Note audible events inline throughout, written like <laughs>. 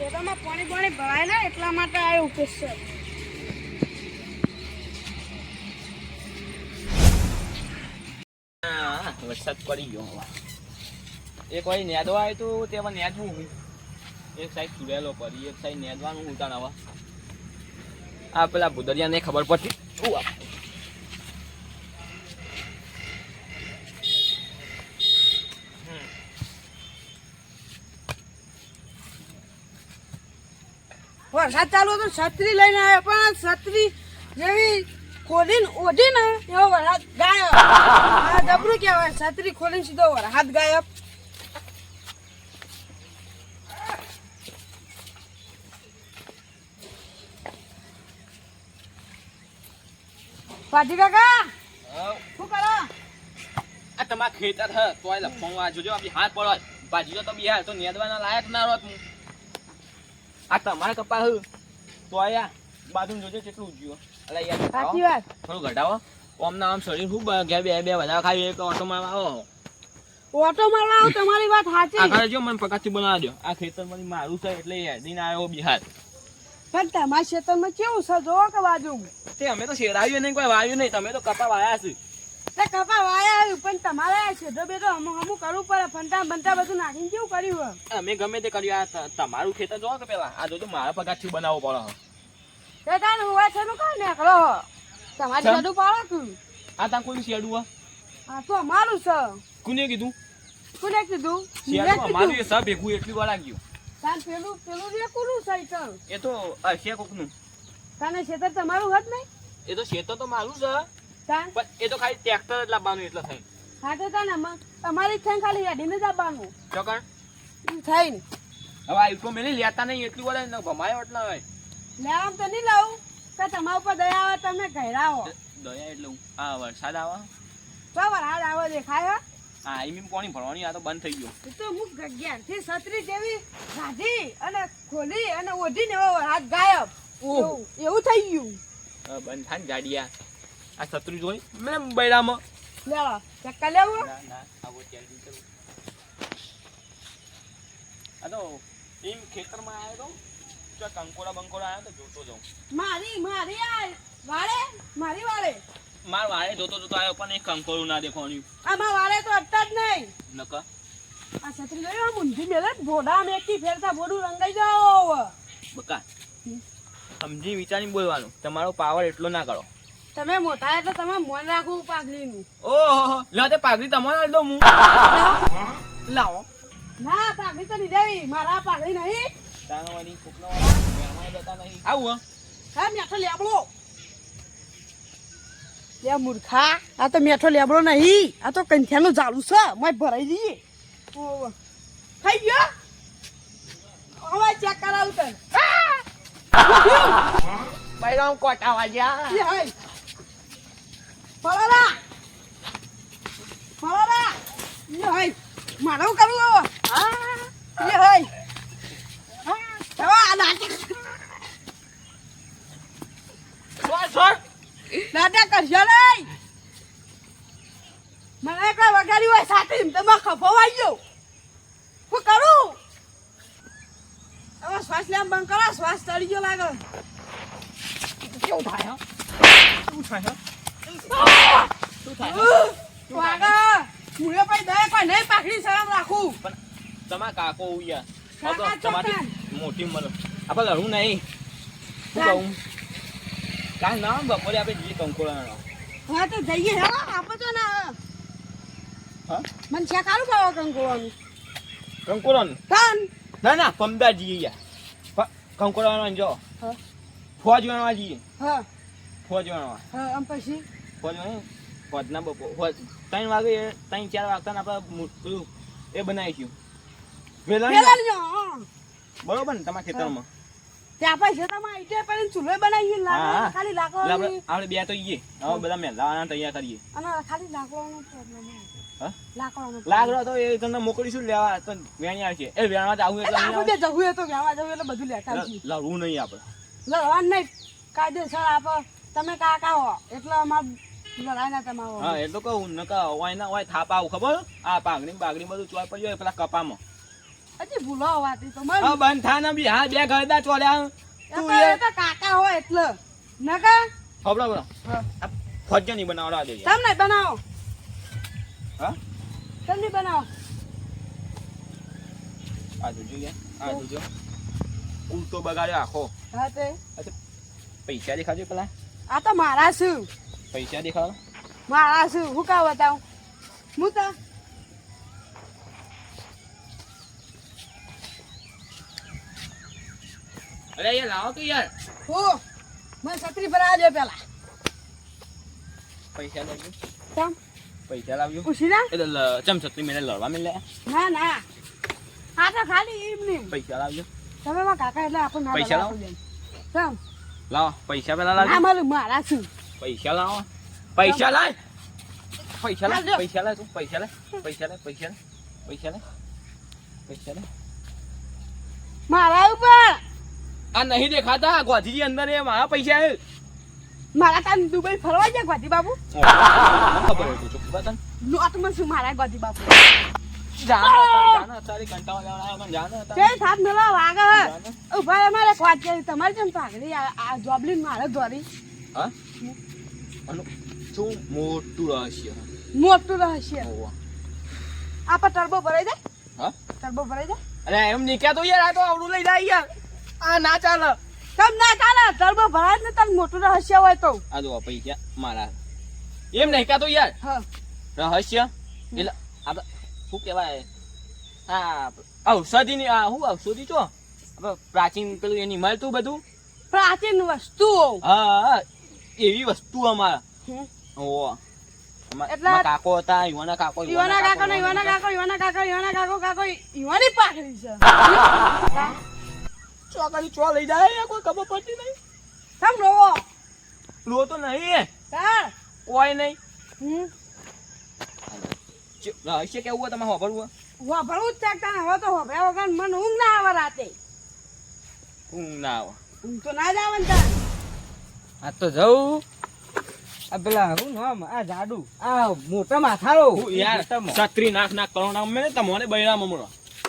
ખેતરમાં પાણી પાણી ભરાય એટલા માટે આવ્યો સ્પેશિયલ વરસાદ પડી ગયો હવે. એક વાર નેદવા આવ્યો તો તેમાં નેદવું એક સાઈડ સુરેલો પડી એક સાઈડ નેદવાનું હું તાણ હવે. આ પેલા ભૂદરિયાને ખબર પડતી વરસાદ ચાલુ હતો છત્રી લઈને આવ્યો. પણ છત્રી જેવી ખોલીને ઓઢી ને એવો વરસાદ ગાયબ આ જબરું કહેવાય છત્રી ખોલીને સીધો વરસાદ ગાયબ પાટી કાકા. શું કરો? આ તમારા ખેતર હે તોય આ જોજો આપી હાથ પડો. ભાજીઓ તો બિહાર તો નેદવાના લાયક ના રોત હું. આ તમારા કપા હે. તો આ બાજુ જોજો કેટલું ઉજ્યું અલા યાર સાચી વાત. થોડું ઘટાવો. ઓમ ના આમ શરીર ખૂબ ગયા બે બે વધારે ખાવી એક ઓટો મારવા આવો. ઓટો મારવા આવો તમારી વાત સાચી. આ જો મને પકાથી બનાવી દો આ ખેતરમાંથી મારું છે એટલે હેડીને આવ્યો બિહાર. પણ તમારા ખેતરમાં કેવું છે? જોવો કે બાજુ તે અમે તો શેરાવ્યું નહીં કોઈ વાવ્યું નહીં. તમે તો કપા વાયા છે. કપા વાયા આવ્યું પણ તમારે આ છેડો અમુક અમુક કરવું પડે. ફંટા બંટા બધું નાખીને કેવું કર્યું અમે ગમે તે કર્યું. આ તમારું ખેતર જો કે પેલા? આ જોજો મારા પગારથી બનાવવો પડે તે તાન હુવા છે નું કાંઈ નીકળો તમારે ચમ? પાડો તું. આ તાં કોઈ શેડું હે? હા તો અમારું છે. કોને કીધું? કોને કીધું? શેડું અમારું એ સબ ભેગું એટલું વાર લાગ્યું તાન પેલું પેલું જે કોનું તો? એ તો કોકનું. તાને ખેતર તમારું હોત નહીં? એ તો તો મારું છે. એ તો ખાલી ટ્રેક્ટર જ લાવવાનું એટલે થઈ હા તો તાન તમારી જ ખાલી હેડીને જ આવવાનું ચોકણ થઈને. હવે આ મેલી લેતા નહીં એટલું વાર ને ભમાયો એટલે લેવામ તો નહીં લાવું કે તમારા ઉપર દયા આવે તમે ઘેરાવો દયા એટલે આ વરસાદ આવે? તો વરસાદ આવે દેખાય હો. હા એમ પાણી ભરવાની આ તો બંધ થઈ ગયો. તો અમુક જગ્યાથી છત્રી જેવી ગાધી અને ખોલી અને ઓઢીને એવો વરસાદ ગાયબ. એવું થઈ ગયું. બંધ થાય ગાડિયા. આ છત્રી જોઈ? મેં બૈડામાં લેવા. ચક્કા લેવું? ના ના આવો ત્યાં જઈ કરું. આ તો એમ ખેતરમાં આવ્યો તો? જો કંકોડા બંકોડા આવ્યો તો જોતો જાઉં. મારી મારી આ વાળે? મારી વાળે? માર વાળે જોતો જોતો આવ્યો પણ એક કંકોડું ના દેખવાનું આમાં વાળે તો અટતા જ નહીં. નકા? આ છત્રી જોયું આ મુંધી મેલે ભોડા મેકી ફેરતા ભોડું રંગાઈ જાઓ બકા. સમજી વિચારીને બોલવાનું. તમારો પાવર એટલો ના કરો. તમે મોટા એટલે તમે મન રાખવું પાઘડીનું. ઓહો લો તે પાઘડી તમારે દો હું. લાવો. ના પાઘડી તો દેવી. મારા પાઘડી નહીં. તાનો વાળી કોકનો મેળમાં જતા નહીં. આવું હા. મેઠો લેબડો. લે મૂર્ખા આ તો મેઠો લેબડો નહીં. આ તો કંઠિયાનું ઝાડું છે. મેં ભરાઈ દઈએ ઓવ. થઈ ગયો? હવે ચેક કરાવું તને. બૈરામ કોટા વાગ્યા હા હા મને કઈ વગાડી હોય સાથે તમે ખફો વાઈ ગયો. શું કરું? હવે શ્વાસ લેમ બંધ કરો, શ્વાસ ચડી ગયો લાગે. કેવું થાય, હો? થાય, હો? શું થાય? વાગે નહીં પાકડી શરમ રાખું પણ તમારા કાકો ઉયા. તમારી મોટી ઉંમર આપણે લડવું નહીં શું કહું કાલ ના બપોરે આપણે જઈએ કંકોડા હા. તો જઈએ હા આપણે તો ને હા મને છે કારું કાન ના ના પમદાર જઈએ યાર કંકોડા જો હા. ફોજ વાળવા જઈએ હા ફોજ હા આમ પછી? ફોજ વાળે ફોજના બપો ફોજ ત્રણ વાગે ત્રણ ચાર વાગતા આપણે પેલું એ બનાવીશું વેલા બરોબર ને તમારા ખેતરમાં? ત્યાં પછી તમે આઈટે કરીને ચૂલો બનાવી હા, હા. લાકડો ખાલી એટલે આપણે આપણે બે તો જઈએ હવે બધા મેલાવાના તૈયાર કરીએ. અને ખાલી લાકડાનો પ્રોબ્લેમ હા? તો એ તમને મોકલીશું લેવા તો વેણી આવશે. એ વેણવા જ આવું એટલે આપણે જવું હોય તો ગાવા જવું એટલે બધું લેતા આવે. લડવું નહીં આપણે લડવાનું નહીં. કાયદેસર આપો. તમે કાકા હો એટલે અમાર હા એ તો કહું નકા હોય ના થાપ આવું ખબર? આ પાઘડી બાગડી બધું ચોય પડી હોય પેલા કપામાં. હજી ભૂલો વાતી તો મને. આ બંધ થા ને બી. હા બે ગરદા ચોલ્યા તું એ તો કાકા હોય એટલે. નકા હબળો હબળો હા. આ બનાવડા દે તમ બનાવો. હા? તમ બનાવો. આ જોજો યાર આ જોજો. ઉલટો બગાડ્યો આખો. હા તે પૈસા દેખાજો પેલા. આ તો મારા શું? પૈસા દેખાડો મારા શું હું કા બતાવું? હું તો અરે યાર લાવો કે યાર? હું? મને છત્રી પર આવજો પેલા. પૈસા લાવજો. તમ પૈસા લાવજો. ના. એટલે લ- ચમ છત્રી મેને લડવા મેલે ના ના. આ તો ખાલી એમ નહીં પૈસા લાવજો. તમે માં કાકા એટલે આપણને ના પૈસા બનાવો ચમ. લાવો. પૈસા પેલા ના લાવજો મારું મારા શું? પૈસા લાવો. પૈસા લાય. પૈસા લાય. પૈસા લાય તું પૈસા લાય પૈસા લાય પૈસા લાય પૈસા લાય પૈસા લાય. મારા ઉપર. આ નહીં દેખાતા ગોધીજી અંદર એ મારા પૈસા મારા તાન દુબઈ ફરવા જાય ગોધી બાબુ ખબર હોય તું ચૂપ બતન લોટમાં શું મારા ગોધી બાબુ તમારે જોબલીન મારે દોરી. આનું શું મોટું રહસ્ય મોટું રહસ્ય. આ પર ટર્બો ભરાઈ જાય હા ટર્બો ભરાઈ જાય અરે એમ નીકળ્યા તો યાર આ તો આવડું લઈ જાય યાર આ ના ચાલે તમ ના ચાલે ટર્બો ભરાય ને તને મોટું રહસ્ય હોય તો આ જો પૈસા મારા એમ નહીં કાતો યાર હા રહસ્ય એટલે આપણે શું કહેવાય હા ઔષધિની આ શું ઔષધિ છો પ્રાચીન પેલું એની મળતું બધું પ્રાચીન વસ્તુઓ હા હા એવી વસ્તુ અમારા. ઓ એટલે- કાકો હતા યુવાના કાકો ઈવાના કાકો ને ઈવાના કાકો ઈવાના કાકો ઈવાના કાકો કાકો ઈવાની પાઘડી છે. <laughs> ચોકડી ચો લઈ જાય કોઈ ખબર પડતી નહીં. તમ રોવો? લો તો નહીં તાર કોઈ નહીં. હમ. રહસ્ય કેવું હોય તમે હોભળવું વાપરવું જ ચાકતા હવે તો વગર મને ઊંઘ ના આવે રાતે. ઊંઘ ના આવે. ઊંઘ તો ના જ આવે ને તાર. આ તો જવું આ પેલા હું નામ? આ જાડુ. આ મોટા માથાળો. હું યાર છત્રી નાખ નાખ કરો નામ મેં તમને બૈરા મમરો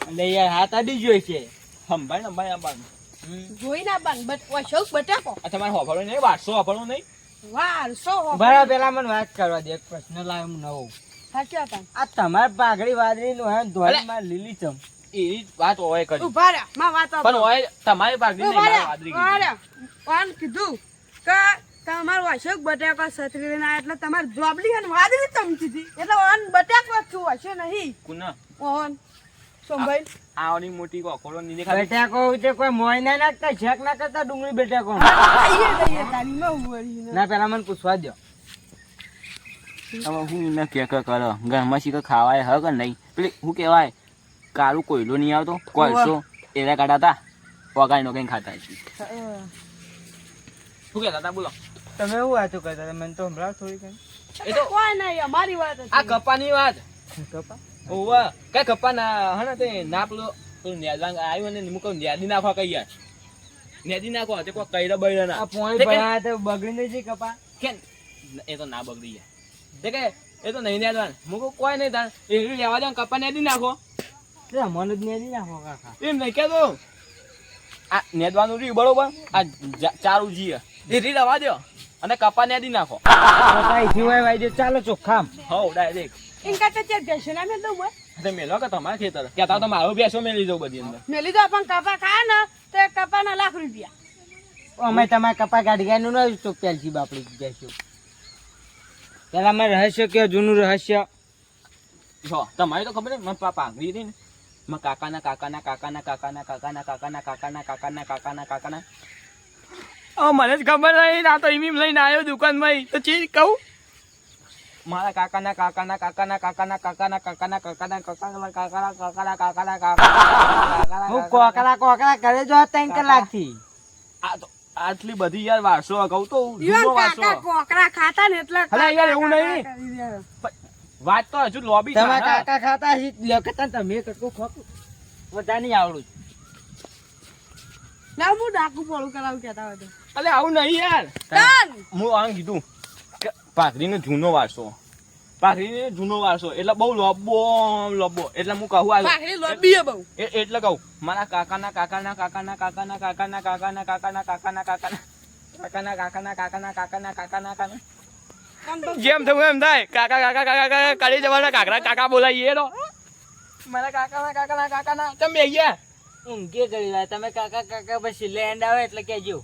એટલે યાર હાથ અડી જોઈ છે. સંભાળ ભાઈ આ જોઈ ના બાન બટ વશોક બટાકો. આ તમારે હોફળો નહીં વારસો હોફળો નહીં. વારસો બરાબર પેલા મને વાત કરવા દે એક પ્રશ્ન લાવ હું નવો. સાચી હતા આ તમાર પાઘડી વાદળી નું હે ધોળી માં લીલી ચમ. એ વાત હોય કરી. ઊભા રહ્યા માં વાત પણ હોય તમારી પાઘડી નહીં વાદળી. કીધી. કે તમારું અશોક બટાકા સતરી ના એટલે તમારે જોબલી અને વાદળી ચમચી હતી. એટલે ઓન બટાકા છું હશે નહીં. કુના. ઓન સોમભાઈ. આવડી મોટી કોકોડો નહીં દેખાતી. બેટાકો છે કોઈ મોય ના નાખતા શેક ના કરતા ડુંગળી બેટાકો આઈએ જઈએ તારી માં ઉભરી ના. પેલા મને પૂછવા દો હવે હું કે કે કરો. ઘરમાં શીખ ખાવાય હે કે નહીં? પેલી શું કહેવાય કાળું કોયલો નહીં આવતો કોલસો એના કાઢાતા વગાડી નો કઈ ખાતા છે શું કહેતા હતા? બોલો. તમે એવું વાતો કરતા હતા મને તો સંભળાવ થોડી કઈ એ તો કોઈ નહીં અમારી વાત આ કપાની વાત. કપા ઓવા કઈ કપા ના હે તે ના પેલો પેલું નેદાંગ આવ્યું અને મૂકો નેદી નાખવા કઈ યાર નેદી નાખવા તે કોઈ કઈરા બૈરા ના આ પોણી તે કે- ભરાયા તો બગડી નહીં છે કપા કેમ એ તો ના બગડી યાર તે કે એ તો નહીં નેદવાન મુકો કોઈ નહીં તાર એ લેવા દે કપા નેદી નાખો. તે મને જ નેદી નાખો કાકા. એમ નહીં કેતો આ નેદવાનું રહ્યું બરોબર? આ ચારું જીએ. એ રી રવા દો અને કપા નેદી નાખો. કપા જીવાય વાઈ દો ચાલો ચોખ્ખામ હો ડાયરેક્ટ. એમ તો ચાર ભેંસો ના મેં દઉં હોય. તે મેલો કે તમારા ખેતર? કહેતા તો મારો બેસો મેલી દઉં બધી અંદર. મેલી દો આપણ કપા ખા ને તો કપા કપાના લાખ રૂપિયા. અમે તમારે કપા કાઢી ગયા નું ન તો જીબ બાપડી જઈશું પેલા અમારે રહસ્ય કયો જૂનું રહસ્ય? જો તમારી તો ખબર ને મને પાપા પાંગડી હતી ને. મારા કાકાના કાકાના કાકાના કાકાના કાકાના કાકાના કાકાના કાકાના કાકાના કાકાના ઓ મને જ ખબર નહીં આ તો ઈમીમ લઈને આવ્યો દુકાનમાં તો ચીજ કહું મારા કાકાના કાકાના કાકાના કાકાના કાકાના કાકાના કાકાના કાકાના કાકાના કાકાના કાકાના કાકાના હું કોકરા કોકરા કરે જો ત્રણ કલાકથી આ તો આટલી બધી યાર વારસો કહું તો જૂનો વારસો કોકરા ખાતા ને એટલે યાર, એવું નહીં. વાત તો હજુ લોબી છે તમારા કાકા ખાતા હી લખતા તમે કટકો ખોક બધા નહીં આવડું ના હું ડાકુ પોળું કરાવું કહેતા હોય. અલે આવું નહીં યાર હું આમ કીધું કે પાઘડીનો જૂનો વારસો પાઘડીને જૂનો વારસો એટલે બહુ લોબો લોબો એટલે હું કહું આ પાઘડી લોબી હે બહુ એ- એટલે કહું મારા કાકાના કાકાના કાકાના કાકાના કાકાના કાકાના કાકાના કાકાના કાકાના કાકાના કાકાના કાકાના કાકાના કાકાના કાકાના જેમ થયું એમ થાય. કાકા કાકા કાકા કાકા કાઢી જવાના કાકરા કાકા બોલાવીએ તો. મારા કાકાના કાકાના કાકાના. તમે ગયા? ઊંઘે કરી લા તમે કાકા કાકા પછી લેન્ડ આવે એટલે કહેજો.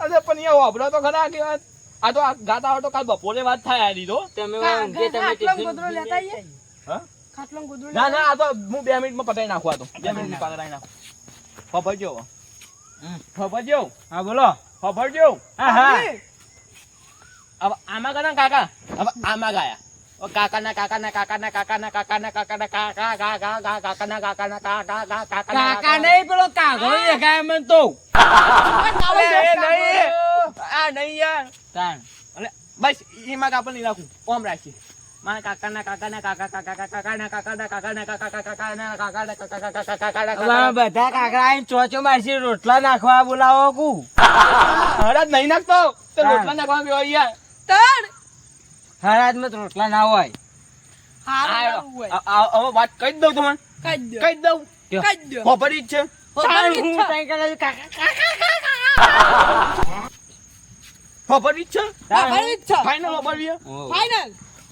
અરે પણ એ વાપરો તો ખરા કે વાત આ તો આ ગાતા હોય તો કાલ બપોરે વાત થાય આ દીધો તમે ઊંઘે તમે ટિફિન લેતા આઈએ? હા? ખાટલો ગોદરો ના ના આ તો હું બે મિનિટમાં પતાવી નાખું આ તો. બે મિનિટમાં રાઈ નાખું. ફફડજો. હમ. ફફરજો હા બોલો. ફફડજો. હા હા. હવે આમાં ગયા કાકા હવે આમાં ગાયા કાકાના કાકાના કાકાના કાકાના કાકાના કાકાના કાકા કાકાના કાકાના કા કા કા કાકાના કાકા નહીં પેલો કાગળો દેખાય મને તો આ નહીં યાર તાણ અરે બસ એમાં કાપડ નહીં રાખું ઓમ રાખી મારા કાકાના કાકાના કાકા કાકા કાકાના કાકાના કાકાના કાકા કાકાના કાકાના કાકા કાકા કાકાના બધા કાકા આઈને ચોચો મારસી રોટલા નાખવા બોલાવો કુ હરાજ નહીં નાખતો તો રોટલા નાખવા ગયો યાર તણ. હારા આજ રોટલા ના હોય. હારા હોય. હવે વાત કહી દઉં તમને. કહી દઉં. કહી દઉં ખોપડી જ છે.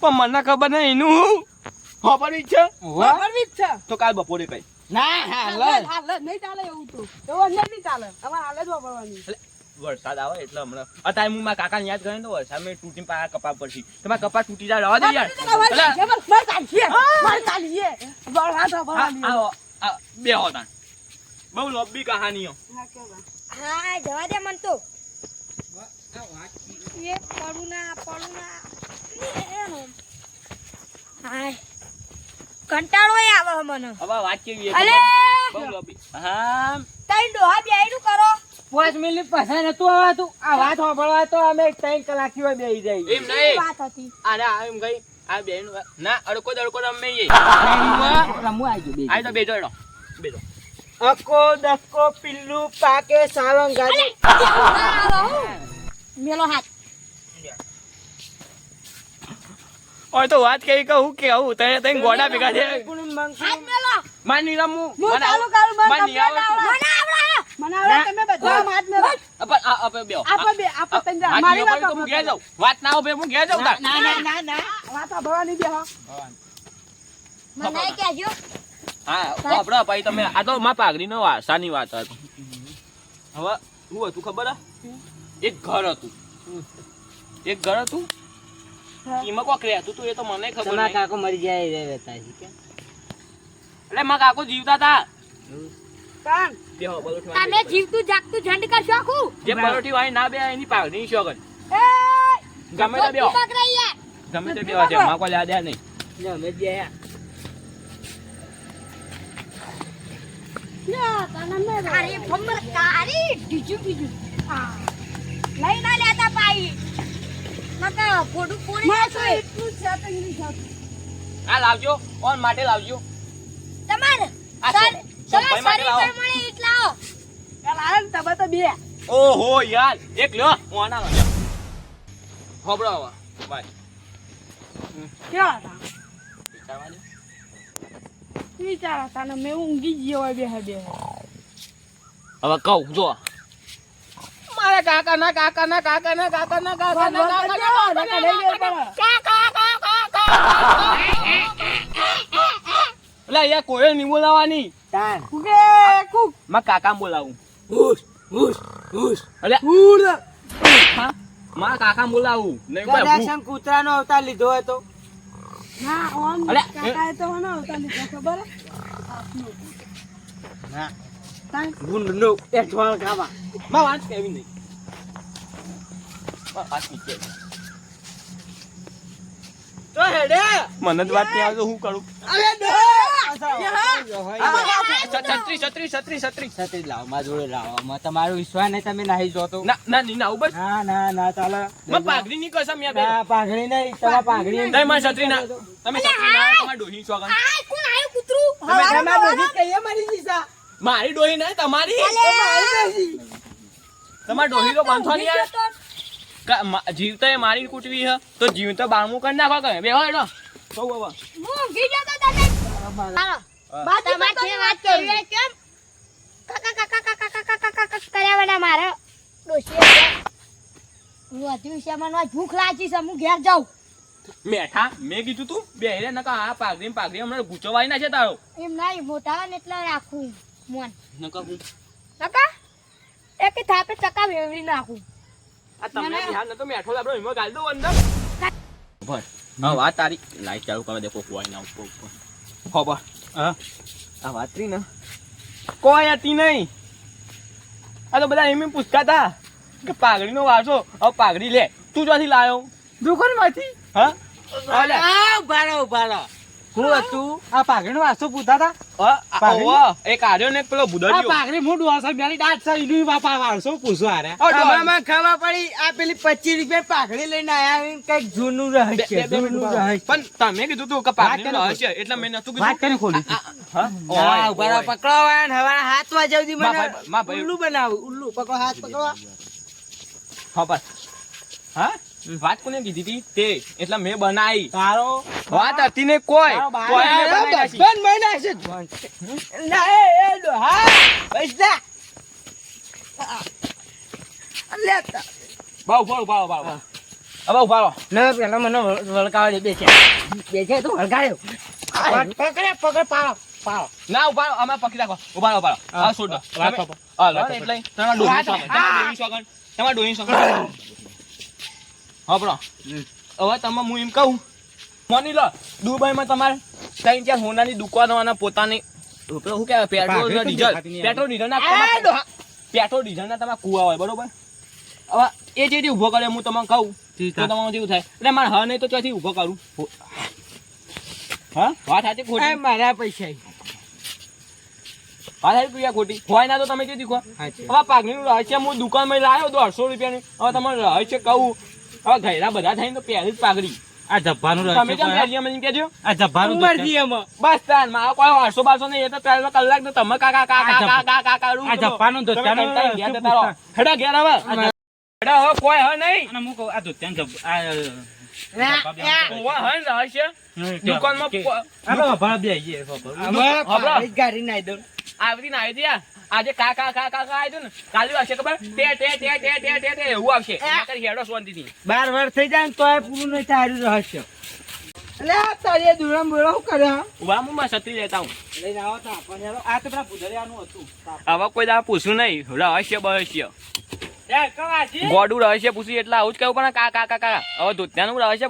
પણ મને ખબર નહીં એનું ખોપડી જ છે. તો કાલ બપોરે કઈ. ના હાલ. નહીં ચાલે એવું ચાલે. અમારે હાલ જ વરસાદ આવે એટલે હમણાં. અત્યારે હું મારા કાકાને યાદ કરીને તો વરસાદ મેં તૂટી પાયા કપા પરથી. તમારા કપા તૂટી જાય રવા દે યાર. આ- આ બે હોતા બહુ લોબી કહાનીઓ. હા, જવા દે મન તો. એ. હાય. કંટાળો આવે મને હવે વાત કેવી અલે! બહુ લોબી. હા. તઈ ડોહા બેયનું કરો. પાંચ મિનિટ પછી નતું આવતું. આ વાત સાંભળવા તો અમે ત્રણ કલાકથી બેહી જાય એમ નહીં. વાત હતી. અરે આ એમ ગઈ આ બેન ના અડકો દડકો રમે રમવું આવી ગયું આ તો બેજો એડો બેજો અકો દકો પિલ્લુ પાકે સાવંગ ગાડી મેલો હાથ. ઓય તો વાત કેવી કહું કે આવું તને તને ગોડા ભેગા છે માન રમું. મને ચાલુ કરું, મને માન તમે બધા આમ હાથ મેલો. અપા આ અપે બેઓ આપો બે, આપો ત્રણ મારી વાત તો હું સાંભળો. ઘેર જાઉં. વાત ના હોય હું ઘેર જાઉં તાર. ના ના ના ના. વાત સાંભળવાની બે હો. મને કહેજો હા વાપરો ભાઈ તમે આ તો માં પાઘડીનો વારસાની વાત હતી. હવે શું હતું ખબર હે? એક ઘર હતું. એક ઘર હતું? એમાં કોક રહેતું હતું એ તો મને ખબર નહીં. કાકો મરી જાય રહેતા છે કે? એટલે માં કાકો જીવતા હતા. તાન. બેહો, પલોઠી તમે જીવતું જાગતું ઝંડ કરશો આખું? જે પલોઠી વાળી ના બે એની પાઘડી શોખ જ. એ! ગમે તે બેહો. ગમે તો બેહો છે માં કોઈ યાદ નહીં. અમે જ. અરે ભમર કારી ડીજુ બીજુ. લઈ ના લેતા પાઈ. નકા ફોડું તો એટલું જ છે. આ લાવજો ઓન માટે લાવજો. તમારે આ સર સો- તમે સોમભાઈ માટે શરીર લાવો. એટલા તમે તો બે. ઓહો યાર એક લ્યો હું આના લાવ્યો. હોબળો આવા બાય કેવા હતા? વિચારવા દે. વિચાર હતા ને મેં ઊંઘી ગયો હોય બે બે હવે કહું જો મારે કાકા ના કાકા ના કાકા ના કાકા ના કાકા ના કાકા ના કાકા ના એટલે અહીંયા કોઈ નહીં બોલાવાની તાન કુકે કુકમાં કાકા બોલાવું હુશ હુશ હુશ અલે ઉડ હા માં કાકા બોલાવું નહીં ભાઈ કદાચ કૂતરાનો અવતાર લીધો હતો ના ઓમ કાકા તો હનો અવતાર લીધો ખબર ના તાન ગુણ નો એ ઠોળ ખાવા માં વાંચ કેવી નહીં મને જ વાત નહીં આવતો હું કરું અરે છત્રી છત્રી છત્રી છત્રી છત્રી. લાવો મારા જોડે લાવો. તમારો વિશ્વાસ નહીં તમે નાહી જો ના ના નહીં ના બસ ના ના ના ચાલે. માં પાઘડી ની કસમ યાર ના પાઘડી નહીં તમારા પાઘડી નહીં માં છત્રી ના તમે છત્રી ના તમારી ડોહી છો આ કોણ આયું કૂતરું? તમે તમારા બધી કહીએ મારી દિશા મારી ડોહી નહીં તમારી? તમારી ડોહી તો બંધવાની યાર કા- મા- જીવતા એ મારી કૂટવી હ તો જીવતા બારમું કરી નાખો કે બે હોય તો બાબા હું ઊંઘી તો તમે હાલો. બા તમારે જે વાત કરવી હોય કેમ કાકા કાકા કાકા કાકા કાકા કાકા કર્યા વડા મારે ડોશી હું હતી છે મને ભૂખ લાગી છે હું ઘેર જાઉં. મેઠા મેં કીધું તું બે નકા આ પાઘડી ને હમણાં ગુચવાઈ ના છે તારો. એમ નહીં મોટા ને એટલે રાખું મન. નકા હું? કાકા એક થાપે ચકા વેવડી નાખું. આ તમને ધ્યાન નતો મેઠો લાબડો એમાં ગાલ દઉં અંદર. ભર. હા વાત તારી. લાઈટ ચાલુ કરવા દે કોક ના ઉપર ઉપર ખબર હા. આ વાત રહી ને? કોઈ હતી નહીં. આ તો બધા એમ એમ પૂછતા હતા કે પાઘડીનો વારસો હવે પાઘડી લે. તું જ્યાંથી લાયો. દુકાનમાંથી? હા? અલે, આ ઉભારો ઉભારો જૂનું રહસ્ય જૂનું પણ તમે કીધું તું કે પકડો ને હવાના હાથમાં જવદી ઉલ્લુ પકડો હાથ પકડો. હા? વાત કોને કીધી હતી તે એટલે મેં બનાવી તારો વાત હતી ને કોઈ. ના અમે હા. લો હા હવે તમે હું એમ કહું માની લો દુબઈમાં તમારે ત્રણ ચાર હોનાની દુકાનો અને પોતાની શું કહેવાય પેટ્રોલ ડીઝલ પેટ્રોલ ડીઝલ ના પેટ્રોલ ડીઝલ ના તમારા કુવા હોય બરોબર? હવે એ જે ઊભો કરે હું તમને કહું તો તમારું જેવું થાય. એટલે મારે હા નહીં તો ત્યાંથી ઊભો કરું? હા. વાત સાચી ખોટી? મારા પૈસા વાત ક્રિયા ખોટી? હોય ના તો તમે જે દીખો. હવે પાઘડીનું રહસ્ય હું દુકાનમાં લાવ્યો દોઢસો રૂપિયાની. હવે તમારે રહસ્ય કહું હવે ઘયડા બધા થઈને તો પહેરી જ પાઘડી. આ જબ્બાનું તમે કેમ પહેરી મને કેજો આ જબ્બાનું મરજી એમ. બસ તાનમાં કોઈ વારસો બારસો નહીં એ તો ત્રણ કલાક તો તમે કાકા કાકા કાકા કાકા આ જબ્બાનું તો ચાલો ઘેર તારો હેડા ઘેર હવે. હેડા હો કોઈ હ નહીં. અને હું કહું આ તો ત્યાં જબ આ દુકાનમાં ગાડી નાઈ દઉં. આવતી નાઈ દે આજે કા કા કા કા કા આવ્યું ને? કાલે આવશે ખબર? તે તે તે તે તે તે તે એવું આવશે. નકર હેડો શાંતિથી. બાર વર્ષ થઈ જાય ને તોય પૂરું નહીં થાય રહસ્ય. એટલે આ તારી દુરામ બોલો શું કરે હા? ઊભા હું માં છત્રી લેતા હું લઈને આવો તા પણ. આ તો પેલા ભુજરિયાનું હતું. હવે કોઈ દા પૂછ્યું નહીં. રહસ્ય બહસ્ય? ગોડું રહસ્ય પૂછ્યું એટલે આવું જ કેવું પણ કા કા કા કા. હવે ધોત્યાનું રહસ્ય